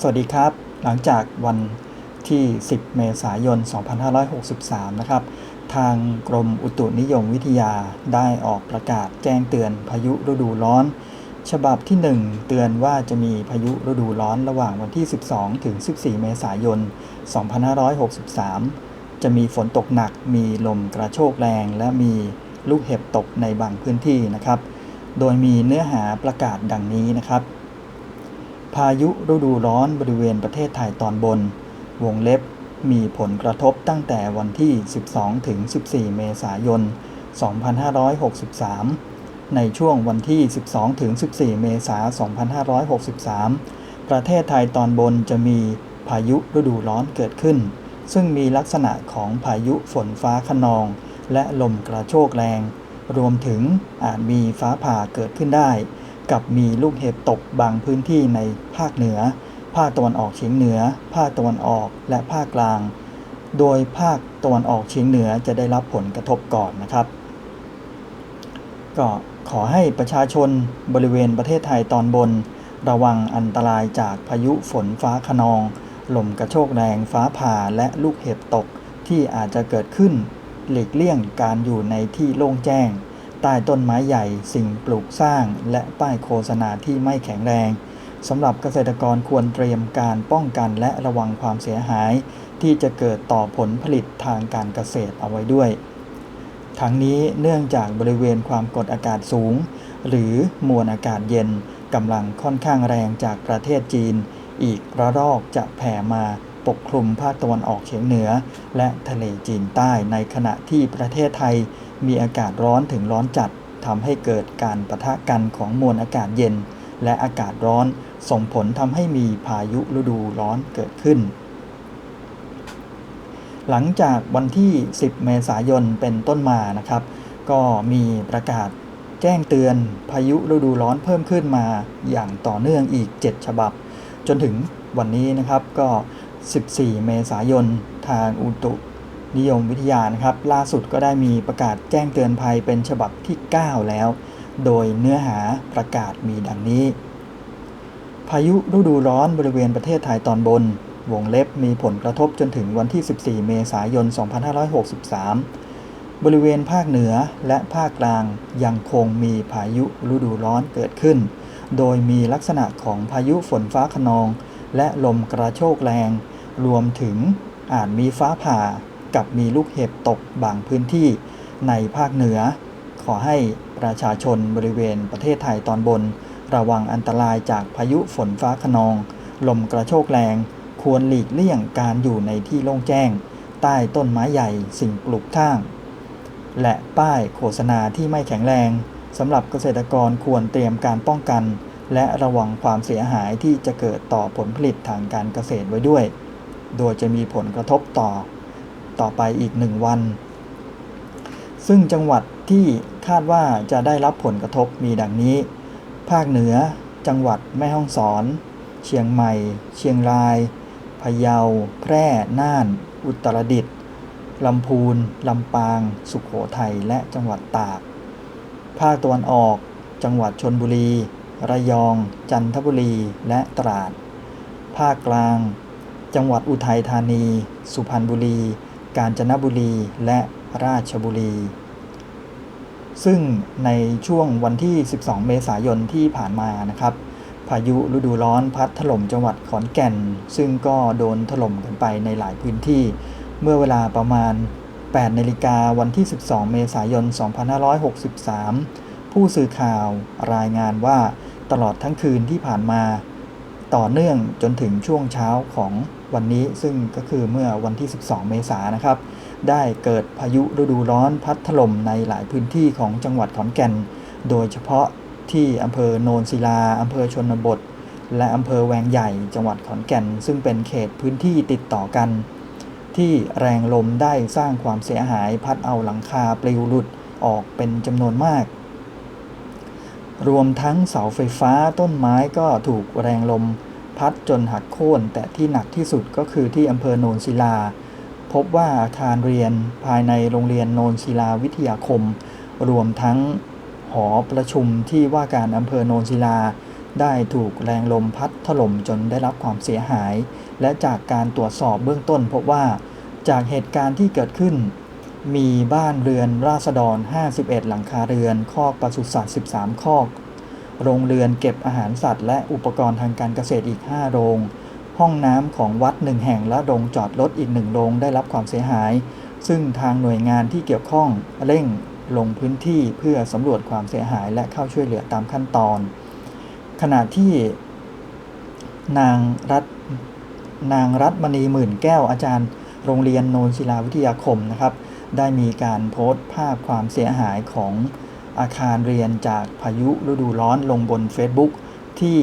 สวัสดีครับ หลังจากวันที่ 10 เมษายน 2563 นะครับ ทางกรมอุตุนิยมวิทยาได้ออกประกาศแจ้งเตือนพายุฤดูร้อน ฉบับที่ 1 เตือนว่าจะมีพายุฤดูร้อนระหว่างวันที่ 12 ถึง 14 เมษายน 2563 จะมีฝนตกหนัก มีลมกระโชกแรง และมีลูกเห็บตกในบางพื้นที่นะครับ โดยมีเนื้อหาประกาศดังนี้นะครับ พายุฤดูร้อนบริเวณประเทศไทยตอนบน วงเล็บ มีผลกระทบตั้งแต่วันที่ 12 ถึง 14 เมษายน 2563 ในช่วงวันที่ 12 ถึง 14 เมษายน 2563 ประเทศไทยตอนบนจะมีพายุฤดูร้อนเกิดขึ้น ซึ่งมีลักษณะของพายุฝนฟ้าขนอง และลมกระโชกแรง รวมถึงอาจมีฟ้าผ่าเกิดขึ้นได้ กับมีลูกเห็บตกบางพื้นที่ในภาคเหนือ ภาคตะวันออกเฉียงเหนือ ภาคตะวันออกและภาคกลาง โดยภาคตะวันออกเฉียงเหนือจะได้รับผลกระทบก่อนนะครับ ก็ขอให้ประชาชนบริเวณประเทศไทยตอนบน ระวังอันตรายจากพายุฝนฟ้าขนองลมกระโชกแรงฟ้าผ่าและลูกเห็บตกที่อาจจะเกิดขึ้น หลีกเลี่ยงการอยู่ในที่โล่งแจ้ง ใต้ต้นไม้ใหญ่ สิ่งปลูกสร้าง และป้ายโฆษณาที่ไม่แข็งแรงสำหรับเกษตรกรควรเตรียมการป้องกันและระวังความเสียหาย ที่จะเกิดต่อผลผลิตทางการเกษตรเอาไว้ด้วย ทั้งนี้เนื่องจากบริเวณความกดอากาศสูง หรือมวลอากาศเย็นกำลังค่อนข้างแรงจากประเทศจีน อีกระลอกจะแผ่มา ปกคลุมภาคตะวันออกเฉียงเหนือ และทะเลจีนใต้ในขณะที่ประเทศไทยมีอากาศร้อนถึงร้อนจัดทำให้เกิดการปะทะกันของมวลอากาศเย็น และอากาศร้อนส่งผลทำให้มีพายุฤดูร้อนเกิดขึ้น หลังจากวันที่ 10 เมษายนเป็นต้นมานะครับ ก็มีประกาศแจ้งเตือนพายุฤดูร้อนเพิ่มขึ้นมาอย่างต่อเนื่องอีก 7 ฉบับ จนถึงวันนี้นะครับก็ 14 เมษายน ทางอุตุนิยมวิทยานะครับ ล่าสุดก็ได้มีประกาศแจ้งเตือนภัยเป็นฉบับที่ 9 แล้ว โดยเนื้อหาประกาศมีดังนี้ พายุฤดูร้อนบริเวณประเทศไทยตอนบน วงเล็บมีผลกระทบจนถึงวันที่ 14 เมษายน 2563 บริเวณภาคเหนือและภาคกลางยังคงมีพายุฤดูร้อนเกิดขึ้น โดยมีลักษณะของพายุฝนฟ้าขนอง และลมกระโชกแรง รวมถึงอาจมีฟ้าผ่ากับมีลูกเห็บตกบางพื้นที่ในภาคเหนือ ขอให้ประชาชนบริเวณประเทศไทยตอนบน ระวังอันตรายจากพายุฝนฟ้าขนอง ลมกระโชกแรง ควรหลีกเลี่ยงการอยู่ในที่โล่งแจ้ง ใต้ต้นไม้ใหญ่สิ่งปลูกท่าง และป้ายโฆษณาที่ไม่แข็งแรงสำหรับเกษตรกรควรเตรียมการป้องกัน และระวังความเสียหายที่จะเกิดต่อผลผลิตทางการเกษตรไว้ด้วย โดยจะมีผลกระทบต่อต่อไปอีกหนึ่งวัน ซึ่งจังหวัดที่คาดว่าจะได้รับผลกระทบมีดังนี้ ภาคเหนือ จังหวัดแม่ฮ่องสอน เชียงใหม่ เชียงราย พะเยา แพร่ น่าน อุตรดิตถ์ลำพูน ลำปาง สุขโขทัย และจังหวัดตาก ภาคตะวันออก จังหวัดชนบุรี ระยอง จันทบุรี และตราด ภาคกลาง จังหวัดอุทัยธานี สุพรรณบุรี กาญจนบุรี และราชบุรี ซึ่งในช่วงวันที่ 12 เมษายนที่ผ่านมานะครับ พายุฤดูร้อนพัดถล่มจังหวัดขอนแก่น ซึ่งก็โดนถล่มกันไปในหลายพื้นที่ เมื่อเวลาประมาณ 8 นาฬิกาวันที่ 12 เมษายน 2563 ผู้สื่อข่าวรายงานว่าตลอดทั้งคืนที่ผ่านมา ต่อเนื่องจนถึงช่วงเช้าของวันนี้ ซึ่งก็คือเมื่อวันที่ 12 เมษายนนะครับ ได้เกิดพายุฤดูร้อนพัดถล่มในหลายพื้นที่ของจังหวัดขอนแก่น โดยเฉพาะที่อำเภอโนนศิลาอำเภอชนบท และอำเภอแวงใหญ่จังหวัดขอนแก่น ซึ่งเป็นเขตพื้นที่ติดต่อกัน ที่แรงลมได้สร้างความเสียหายพัดเอาหลังคาปลิวหลุดออกเป็นจำนวนมาก รวมทั้งเสาไฟฟ้าต้นไม้ก็ถูกแรงลมพัดจนหักโค่น แต่ที่หนักที่สุดก็คือที่อำเภอโนนศิลา พบว่าอาคารเรียนภายในโรงเรียนโนนศิลาวิทยาคม รวมทั้งหอประชุมที่ว่าการอำเภอโนนศิลา ได้ถูกแรงลมพัดถล่มจนได้รับความเสียหาย และจากการตรวจสอบเบื้องต้นพบว่าจากเหตุการณ์ที่เกิดขึ้น มีบ้านเรือนราษฎร 51 หลังคาเรือน คอกปศุสัตว์ 13 คอก โรงเรือนเก็บอาหารสัตว์ และอุปกรณ์ทางการเกษตรอีก 5 โรง ห้องน้ำของวัด1แห่งและโรงจอดรถอีก1โรงได้รับความเสียหาย ซึ่งทางหน่วยงานที่เกี่ยวข้องเร่งลงพื้นที่เพื่อสำรวจความเสียหายและเข้าช่วยเหลือตามขั้นตอน ขณะที่นางรัตนางรัตมณีหมื่นแก้วอาจารย์ โรงเรียนโนนศิลาวิทยาคมนะครับ ได้มีการโพสต์ภาพความเสียหายของอาคารเรียนจากพายุฤดูร้อนลงบน Facebook ที่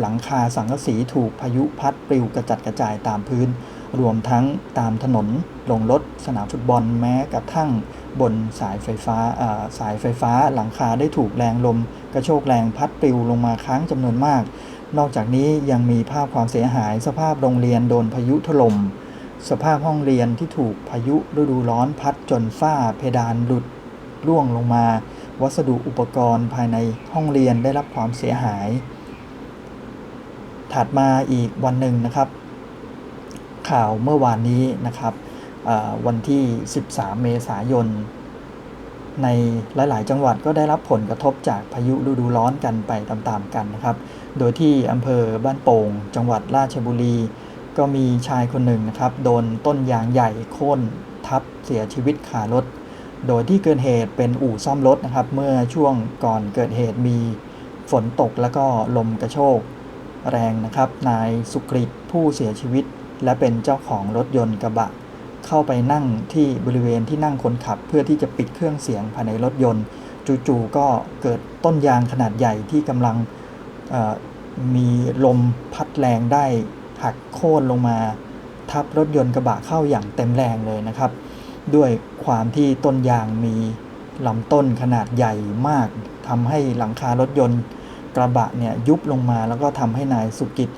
หลังคาสังกะสีถูกพายุพัดปลิวกระจัดกระจายตามพื้น รวมทั้งตามถนนลงรถสนามฟุตบอลแม้กระทั่งบนสายไฟฟ้าสายไฟฟ้าหลังคาได้ถูกแรงลม กระโชกแรงพัดปลิวลงมาค้างจำนวนมาก นอกจากนี้ยังมีภาพความเสียหายสภาพโรงเรียนโดนพายุถล่ม สภาพห้องเรียนที่ถูกพายุฤดูร้อนพัดจนฝ้าเพดานหลุดร่วงลงมา วัสดุอุปกรณ์ภายในห้องเรียนได้รับความเสียหาย ถัดมาอีกวันหนึ่งนะครับ ข่าวเมื่อวานนี้นะครับวันที่ 13 เมษายน ในหลาย ๆ จังหวัดก็ได้รับผลกระทบจากพายุฤดูร้อนกันไปตาม ๆ กันนะครับ โดยที่อำเภอบ้านโป่ง จังหวัดราชบุรี ก็มีชายคนหนึ่งนะครับ โดนต้นยางใหญ่โค่นทับเสียชีวิตคารถ โดยที่เกิดเหตุเป็นอู่ซ่อมรถนะครับ เมื่อช่วงก่อนเกิดเหตุมีฝนตกแล้วก็ลมกระโชกแรงนะครับ นายสุกริตผู้เสียชีวิต และเป็นเจ้าของรถยนต์กระบะ เข้าไปนั่งที่บริเวณที่นั่งคนขับ เพื่อที่จะปิดเครื่องเสียงภายในรถยนต์ จู่ๆก็เกิดต้นยางขนาดใหญ่ที่กำลังมีลมพัดแรงได้ หักโค่นลงมาทับรถยนต์กระบะเข้าอย่างเต็มแรงเลยนะครับ ด้วยความที่ต้นยางมีลำต้นขนาดใหญ่มากทำให้หลังคารถยนต์กระบะเนี่ยยุบลงมาแล้วก็ทำให้นายสุกิจ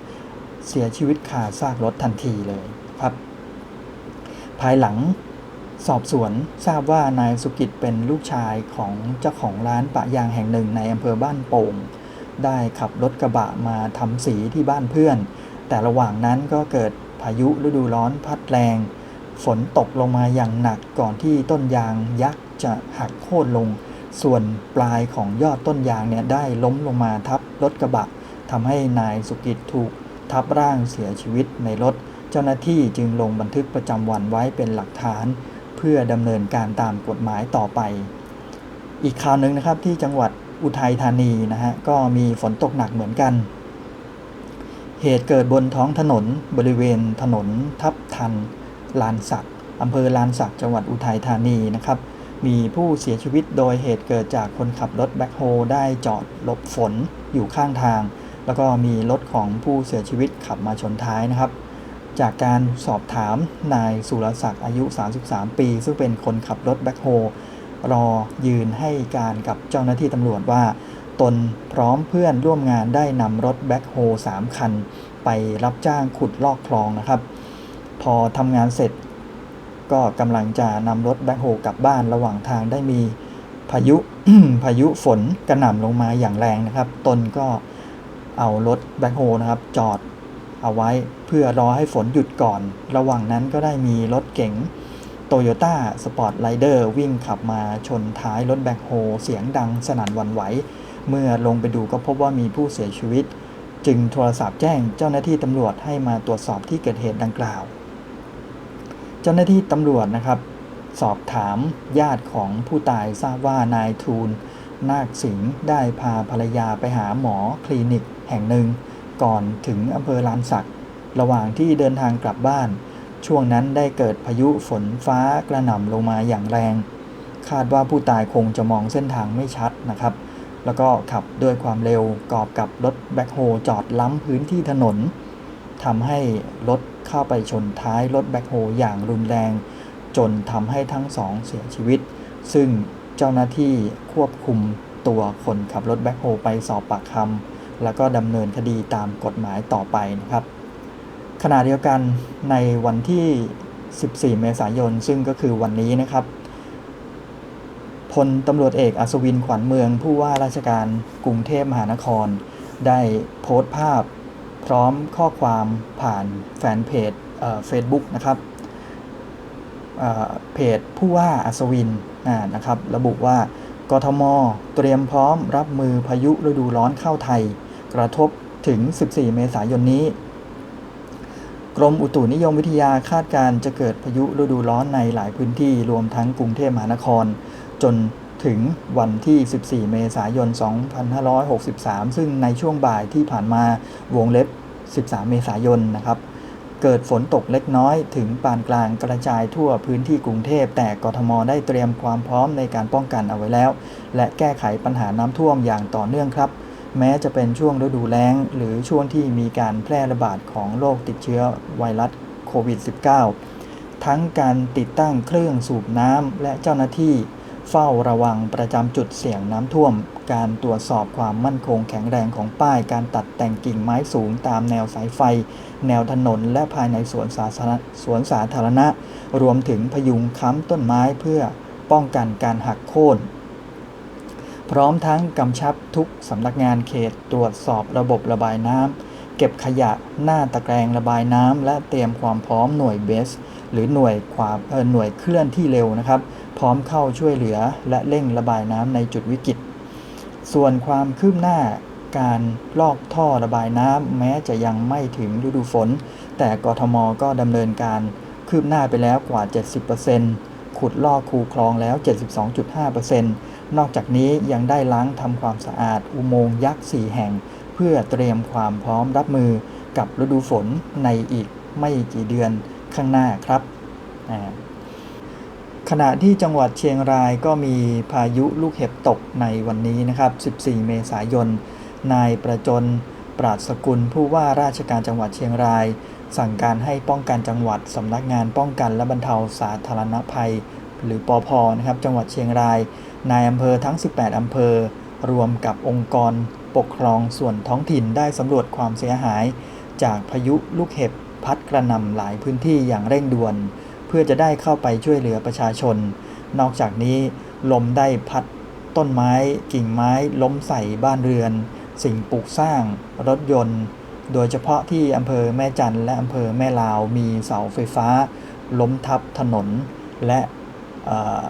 เสียชีวิตคาซากรถทันทีเลยครับ ภายหลังสอบสวนทราบว่านายสุกิจเป็นลูกชายของเจ้าของร้านปะยางแห่งหนึ่งในอำเภอบ้านโป่ง ได้ขับรถกระบะมาทำสีที่บ้านเพื่อน แต่ระหว่างนั้นก็เกิดพายุฤดูร้อนพัดแรง ฝนตกลงมาอย่างหนักก่อนที่ต้นยางยักษ์จะหักโค่นลง ส่วนปลายของยอดต้นยางเนี่ยได้ล้มลงมาทับรถกระบะทำให้นายสุกิจถูกทับร่างเสียชีวิตในรถ เจ้าหน้าที่จึงลงบันทึกประจำวันไว้เป็นหลักฐาน เพื่อดำเนินการตามกฎหมายต่อไป อีกข่าวหนึ่งนะครับที่จังหวัดอุทัยธานีนะฮะก็มีฝนตกหนักเหมือนกัน เหตุเกิดบนท้องถนนบริเวณถนนทับทัน ลานสักอำเภอลานสักจังหวัดอุทัยธานีนะครับ มีผู้เสียชีวิตโดยเหตุเกิดจากคนขับรถแบ็คโฮได้จอดหลบฝนอยู่ข้างทาง แล้วก็มีรถของผู้เสียชีวิตขับมาชนท้ายนะครับ จากการสอบถามนายสุรศักดิ์อายุ 33 ปี ซึ่งเป็นคนขับรถแบ็คโฮรอยืนให้การกับเจ้าหน้าที่ตำรวจว่า ตนพร้อมเพื่อนร่วมงานได้นำรถแบ็คโฮ3คัน ไปรับจ้างขุดลอกคลองนะครับ พอทำงานเสร็จ ก็กำลังจะนำรถแบ็คโฮกลับบ้านระหว่างทางได้มีพายุพายุฝนกระหน่ำลงมาอย่างแรงนะครับ ตนก็เอารถแบ็คโฮนะครับ จอดเอาไว้เพื่อรอให้ฝนหยุดก่อน ระหว่างนั้นก็ได้มีรถเก๋งโตโยต้าสปอร์ตไ d เดอร์วิ่งขับมาชนท้ายรถแบ็คโฮเสียงดังสนั่นวันไหว เมื่อลงไปดูก็พบว่ามีผู้เสียชีวิต จึงโทรศัพท์แจ้งเจ้าหน้าที่ตำรวจให้มาตรวจสอบที่เกิดเหตุดังกล่าว เจ้าหน้าที่ตำรวจนะครับ สอบถามญาติของผู้ตายทราบว่านายทูลนาคสิงห์ได้พาภรรยาไปหาหมอคลินิกแห่งหนึ่ง ก่อนถึงอำเภอลานสัก ระหว่างที่เดินทางกลับบ้าน ช่วงนั้นได้เกิดพายุฝนฟ้ากระหน่ำลงมาอย่างแรง คาดว่าผู้ตายคงจะมองเส้นทางไม่ชัดนะครับ แล้วก็ขับด้วยความเร็วกอบกับรถแบ็คโฮจอดล้ำพื้นที่ถนนทำให้รถเข้าไปชนท้ายรถแบ็คโฮอย่างรุนแรง จนทำให้ทั้งสองเสียชีวิต ซึ่งเจ้าหน้าที่ควบคุมตัวคนขับรถแบ็คโฮไปสอบปากคำแล้วก็ดำเนินคดีตามกฎหมายต่อไปนะครับ ขณะเดียวกันในวันที่ 14 เมษายน ซึ่งก็คือวันนี้นะครับ พลตำรวจเอกอัศวินขวัญเมือง ผู้ว่าราชการกรุงเทพมหานคร ได้โพสต์ภาพ พร้อมข้อความผ่านแฟนเพจเฟซบุ๊กนะครับเเพจผู้ว่าอัศวินนะครับ ระบุว่ากทม เตรียมพร้อมรับมือพายุฤดูร้อนเข้าไทย กระทบถึง 14 เมษายนนี้ กรมอุตุนิยมวิทยาคาดการณ์จะเกิดพายุฤดูร้อนในหลายพื้นที่รวมทั้งกรุงเทพมหานคร จนถึงวันที่ 14 เมษายน 2563 ซึ่งในช่วงบ่ายที่ผ่านมาวงเล็บ 13 เมษายนนะครับเกิดฝนตกเล็กน้อยถึงปานกลางกระจายทั่วพื้นที่กรุงเทพ แต่กทมได้เตรียมความพร้อมในการป้องกันเอาไว้แล้ว และแก้ไขปัญหาน้ำท่วมอย่างต่อเนื่องครับ แม้จะเป็นช่วงฤดูแล้ง หรือช่วงที่มีการแพร่ระบาดของโรคติดเชื้อไวรัสโควิด -19 ทั้งการติดตั้งเครื่องสูบน้ำและเจ้าหน้าที่ เฝ้าระวังประจำจุดเสี่ยงน้ำท่วม การตรวจสอบความมั่นคงแข็งแรงของป้าย การตัดแต่งกิ่งไม้สูงตามแนวสายไฟ แนวถนนและภายในสวนสาธารณะสวนสาธารณะ รวมถึงพยุงค้ำต้นไม้เพื่อป้องกันการหักโค่น พร้อมทั้งกำชับทุกสำนักงานเขตตรวจสอบระบบระบายน้ำ เก็บขยะหน้าตะแกรงระบายน้ำและเตรียมความพร้อมหน่วยเบส หรือหน่วยความเอ่อหน่วยเคลื่อนที่เร็วนะครับ พร้อมเข้าช่วยเหลือและเร่งระบายน้ำในจุดวิกฤต ส่วนความคืบหน้าการลอกท่อระบายน้ำแม้จะยังไม่ถึงฤดูฝน แต่กทมก็ดำเนินการคืบหน้าไปแล้วกว่า 70%ขุดลอกคูคลองแล้ว 72.5%นอกจากนี้ยังได้ล้างทำความสะอาดอุโมงค์ยักษ์ 4 แห่ง เพื่อเตรียมความพร้อมรับมือกับฤดูฝนในอีกไม่กี่เดือนข้างหน้าครับ ขณะที่จังหวัดเชียงรายก็มีพายุลูกเห็บตกในวันนี้นะครับ 14 เมษายน นายประจนปราดสกุลผู้ว่าราชการจังหวัดเชียงราย สั่งการให้ป้องกันจังหวัดสำนักงานป้องกันและบรรเทาสาธารณภัย หรือปอพนะครับจังหวัดเชียงราย นายอำเภอทั้ง 18 อำเภอ รวมกับองค์กร ปกครองส่วนท้องถิ่นได้สำรวจความเสียหาย จากพายุลูกเห็บพัดกระหน่ำหลายพื้นที่อย่างเร่งด่วน เพื่อจะได้เข้าไปช่วยเหลือประชาชน นอกจากนี้ ลมได้พัดต้นไม้กิ่งไม้ล้มใส่บ้านเรือน สิ่งปลูกสร้าง รถยนต์ โดยเฉพาะที่อำเภอแม่จันและอำเภอแม่ลาวมีเสาไฟฟ้า ล้มทับถนน และ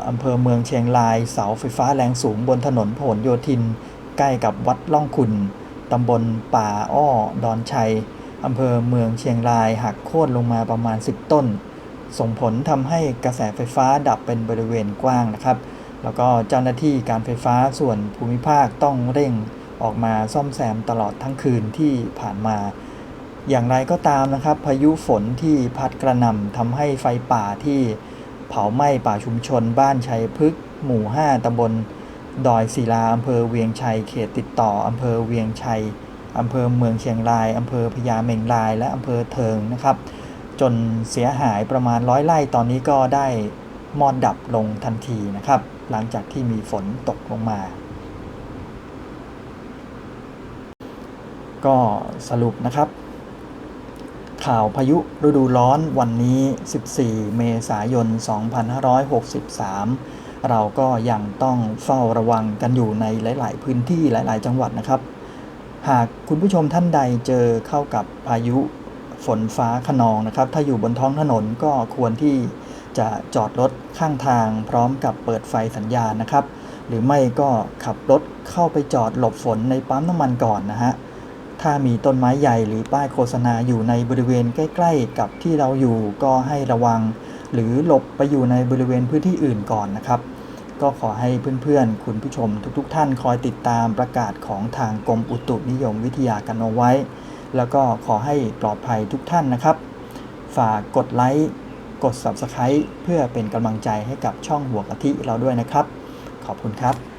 อำเภอเมืองเชียงรายเสาไฟฟ้าแรงสูงบนถนนพหลโยธิน ใกล้กับวัดล่องขุนตำบลป่าอ้อ ดอนชัยอำเภอเมืองเชียงรายหักโค่นลงมาประมาณ 10 ต้น ส่งผลทำให้กระแสไฟฟ้าดับเป็นบริเวณกว้างนะครับ แล้วก็เจ้าหน้าที่การไฟฟ้าส่วนภูมิภาคต้องเร่งออกมาซ่อมแซมตลอดทั้งคืนที่ผ่านมา อย่างไรก็ตามนะครับ พายุฝนที่พัดกระหน่ำทำให้ไฟป่าที่เผาไหม้ป่าชุมชนบ้านชัยพฤกษ์หมู่ 5ตำบล ดอยศิลาอำเภอเวียงชัย เขตติดต่ออำเภอเวียงชัยอำเภอเมืองเชียงรายอำเภอพญาเมงราย และอำเภอเทิงนะครับ จนเสียหายประมาณร้อยไร่ตอนนี้ก็ได้มอดดับลงทันทีนะครับ หลังจากที่มีฝนตกลงมา ก็สรุปนะครับ ข่าวพายุฤดูร้อนวันนี้ 14 เมษายน 2563 เราก็ยังต้องเฝ้าระวังกันอยู่ในหลาย ๆ พื้นที่หลาย ๆ จังหวัดนะครับ หากคุณผู้ชมท่านใดเจอเข้ากับพายุฝนฟ้าขนองนะครับ ถ้าอยู่บนท้องถนนก็ควรที่จะจอดรถข้างทางพร้อมกับเปิดไฟสัญญาณนะครับ หรือไม่ก็ขับรถเข้าไปจอดหลบฝนในปั๊มน้ำมันก่อนนะฮะถ้ามีต้นไม้ใหญ่หรือป้ายโฆษณาอยู่ในบริเวณใกล้ ๆ กับที่เราอยู่ก็ให้ระวัง หรือหลบไปอยู่ในบริเวณพื้นที่อื่นก่อนนะครับ ก็ขอให้เพื่อนๆ คุณผู้ชมทุกๆ ท่านคอยติดตามประกาศของทางกรมอุตุนิยมวิทยากันเอาไว้ แล้วก็ขอให้ปลอดภัยทุกท่านนะครับ ฝากกดไลค์กด Subscribe เพื่อเป็นกำลังใจให้กับช่องหัวกะทิเราด้วยนะครับ ขอบคุณครับ